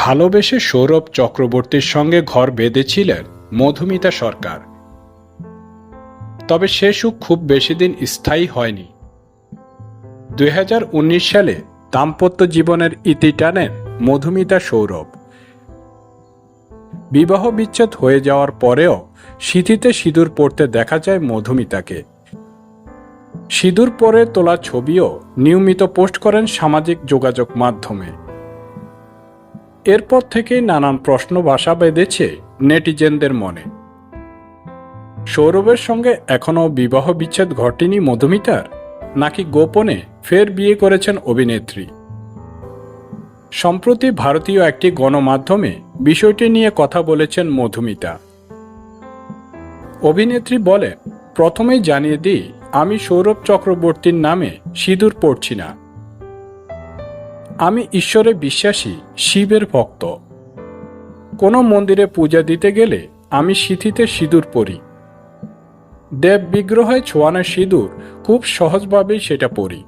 ভালোবেসে সৌরভ চক্রবর্তীর সঙ্গে ঘর বেঁধেছিলেন মধুমিতা সরকার। তবে সে সুখ খুব বেশি দিন স্থায়ী হয়নি। দু হাজার উনিশ সালে দাম্পত্য জীবনের ইতি টানেন মধুমিতা সৌরভ। বিবাহ বিচ্ছেদ হয়ে যাওয়ার পরেও সিঁথিতে সিঁদুর পড়তে দেখা যায় মধুমিতাকে। সিঁদুর পরে তোলা ছবিও নিয়মিত পোস্ট করেন সামাজিক যোগাযোগ মাধ্যমে। এরপর থেকেই নানান প্রশ্ন বাসা বেঁধেছে নেটিজেনদের মনে। সৌরভের সঙ্গে এখনও বিবাহ বিচ্ছেদ ঘটেনি মধুমিতার, নাকি গোপনে ফের বিয়ে করেছেন অভিনেত্রী। সম্প্রতি ভারতীয় একটি গণমাধ্যমে বিষয়টি নিয়ে কথা বলেছেন মধুমিতা। অভিনেত্রী বলেন প্রথমেই জানিয়ে দিই, আমি সৌরভ চক্রবর্তীর নামে সিঁদুর পড়ছি না। আমি ঈশ্বরে বিশ্বাসী, শিবের ভক্ত। কোনো মন্দিরে পূজা দিতে গেলে আমি সিঁথিতে সিঁদুর পরি। দেব বিগ্রহে ছোয়ানো সিঁদুর খুব সহজভাবেই সেটা পরি।